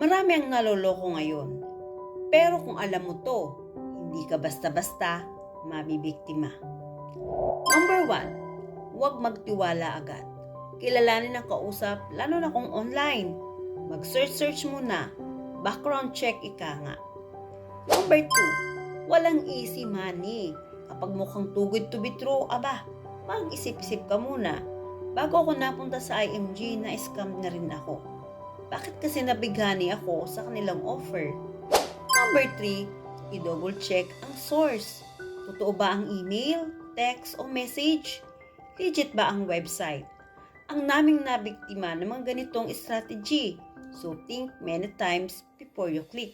Marami ang naloloko ngayon. Pero kung alam mo to, hindi ka basta-basta mabibiktima. Number one, huwag magtiwala agad. Kilalanin ang kausap, lalo na kung online. Mag-search-search muna. Background check ika nga. Number two, walang easy money. Kapag mukhang too good to be true, aba, mag-isip-isip ka muna. Bago ako napunta sa IMG, na-scam na rin ako. Bakit kasi nabighani ako sa kanilang offer? Number 3, i-double check ang source. Totoo ba ang email, text o message? Legit ba ang website? Ang naming nabiktima ng mga ganitong strategy. So think many times before you click.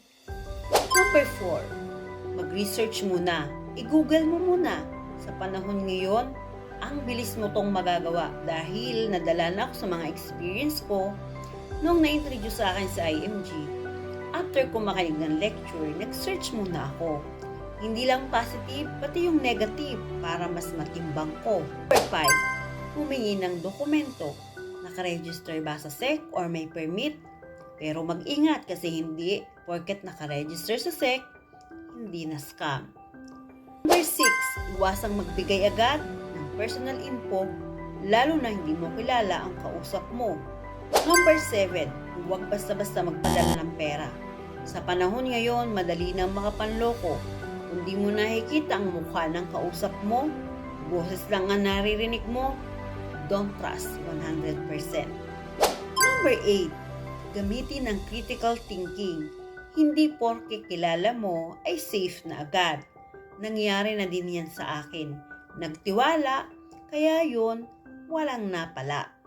Number 4, mag-research muna. I-google mo muna. Sa panahon ngayon, ang bilis mo tong magagawa dahil nadala na ako sa mga experience ko nung na-introduce sa akin sa IMG. After ko makinig ng lecture, nag-search muna ako. Hindi lang positive, pati yung negative para mas matimbang ko. Number 5, humingi ng dokumento. Nakaregister ba sa SEC or may permit? Pero mag-ingat kasi hindi porket nakaregister sa SEC, hindi na scam. Number 6, iwasang magbigay agad ng personal info lalo na hindi mo kilala ang kausap mo. Number 7, huwag basta-basta magpadala ng pera. Sa panahon ngayon, madali na makapanloko. Kung di mo nakikita ang mukha ng kausap mo, boses lang ang naririnig mo, don't trust 100%. Number 8, gamitin ang critical thinking. Hindi porke kilala mo ay safe na agad. Nangyari na din yan sa akin. Nagtiwala, kaya yun, walang napala.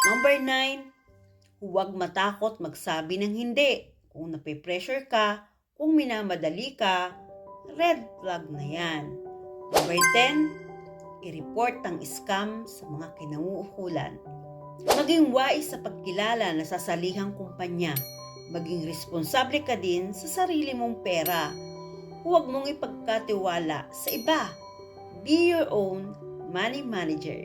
Number 9, huwag matakot magsabi ng hindi. Kung nape-pressure ka, kung minamadali ka, red flag na yan. Number 10, i-report ang scam sa mga kinauukulan. Maging wais sa pagkilala na sa salihang kumpanya. Maging responsable ka din sa sarili mong pera. Huwag mong ipagkatiwala sa iba. Be your own money manager.